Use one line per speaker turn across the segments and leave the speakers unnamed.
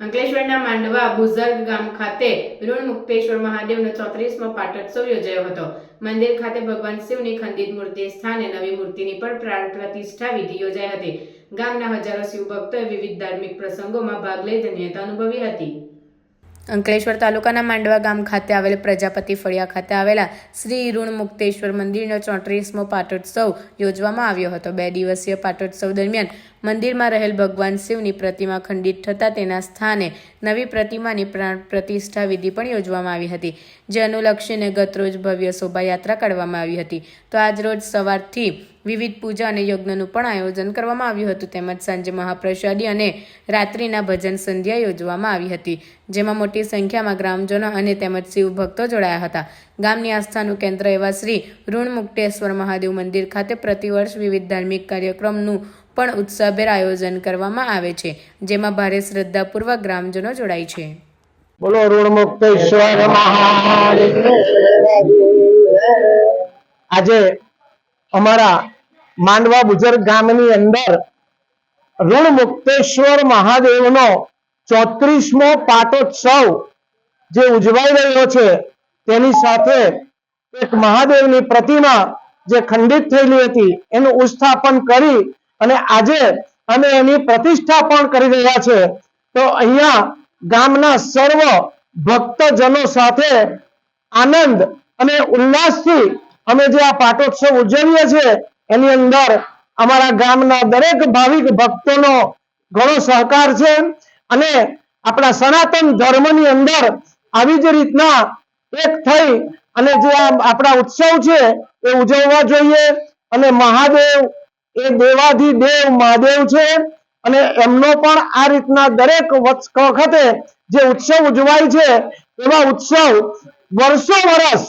અંકલેશ્વરના માંડવા બુઝર્ગ ગામ ખાતે ઋણ મુક્તેશ્વર મહાદેવનો ચોત્રીસમો પાટોત્સવ યોજાયો હતો. મંદિર ખાતે ભગવાન શિવની ખંડિત મૂર્તિ સ્થાને નવી મૂર્તિની પણ પ્રાણ પ્રતિષ્ઠા વિધિ યોજાઈ હતી. ગામના હજારો શિવભક્તોએ વિવિધ ધાર્મિક પ્રસંગોમાં ભાગ લઈ ધન્યતા અનુભવી હતી. અંકલેશ્વર તાલુકાના માંડવા ગામ ખાતે આવેલ પ્રજાપતિ ફળિયા ખાતે આવેલા શ્રી ઋણ મુક્તેશ્વર મંદિરનો ચોત્રીસમો પાટોત્સવ યોજવામાં આવ્યો હતો. બે દિવસીય પાટોત્સવ દરમિયાન મંદિરમાં રહેલ ભગવાન શિવની પ્રતિમા ખંડિત થતાં તેના સ્થાને નવી પ્રતિમાની પ્રાણ પ્રતિષ્ઠા વિધિ પણ યોજવામાં આવી હતી, જે અનુલક્ષીને ગતરોજ ભવ્ય શોભાયાત્રા કાઢવામાં આવી હતી. તો આજરોજ સવારથી વિવિધ પૂજા અને યજ્ઞનું પણ આયોજન કરવામાં આવ્યું હતું. તેમજ સાંજે મહાપ્રસાદી અને રાત્રિના ભજન સંધ્યા યોજવામાં આવી હતી. જેમાં મોટી સંખ્યામાં ગ્રામજનો અને તેમજ શિવ ભક્તો જોડાયા હતા. ગામની આસ્થાનું કેન્દ્ર એવા શ્રી ઋણમુક્તેશ્વર મહાદેવ મંદિર ખાતે પ્રતિવર્ષ વિવિધ ધાર્મિક કાર્યક્રમનું પણ ઉત્સાહભેર આયોજન કરવામાં આવે છે. જેમાં ભારે શ્રદ્ધાપૂર્વક ગ્રામજનો જોડાય છે.
બોલો, ઋણમુક્તેશ્વર મહાદેવ. આજે અમારા માંડવા બુજર ગામની અંદર ઋણમુક્તેશ્વર મહાદેવનો ચોત્રીસમો પાટોત્સવ જે ઉજવાઈ રહ્યો છે, તેની સાથે એક મહાદેવની પ્રતિમા જે ખંડિત થયેલી હતી, એનું ઉસ્થાપન કરી અને આજે અમે એની પ્રતિષ્ઠા પણ કરી રહ્યા છે. તો અહીંયા ગામના સર્વ ભક્તજનો સાથે આનંદ અને ઉલ્લાસથી અમે જે આ પાટોત્સવ ઉજવીએ છીએ એની અંદર અમારા ગામના દરેક ભાવિક ભક્તોનો ઘણો સહકાર છે અને આપણા સનાતન ધર્મની અંદર આવી જ રીતના એક થઈ અને જે આપણા ઉત્સવ છે એ ઉજવવા જોઈએ અને મહાદેવ, એ દેવાધી દેવ મહાદેવ છે અને એમનો પણ આ રીતના દરેક વખત- જે ઉત્સવ ઉજવાય છે એવા ઉત્સવ વર્ષો વર્ષ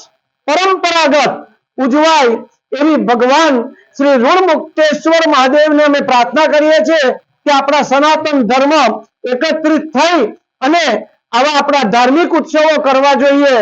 પરંપરાગત ઉજવાય એવી ભગવાન શ્રી ઋણમુક્તેશ્વર મહાદેવને અમે પ્રાર્થના કરીએ છીએ કે આપણા સનાતન ધર્મ એકત્રિત થઈ અને આવા આપણા ધાર્મિક ઉત્સવો કરવા જોઈએ.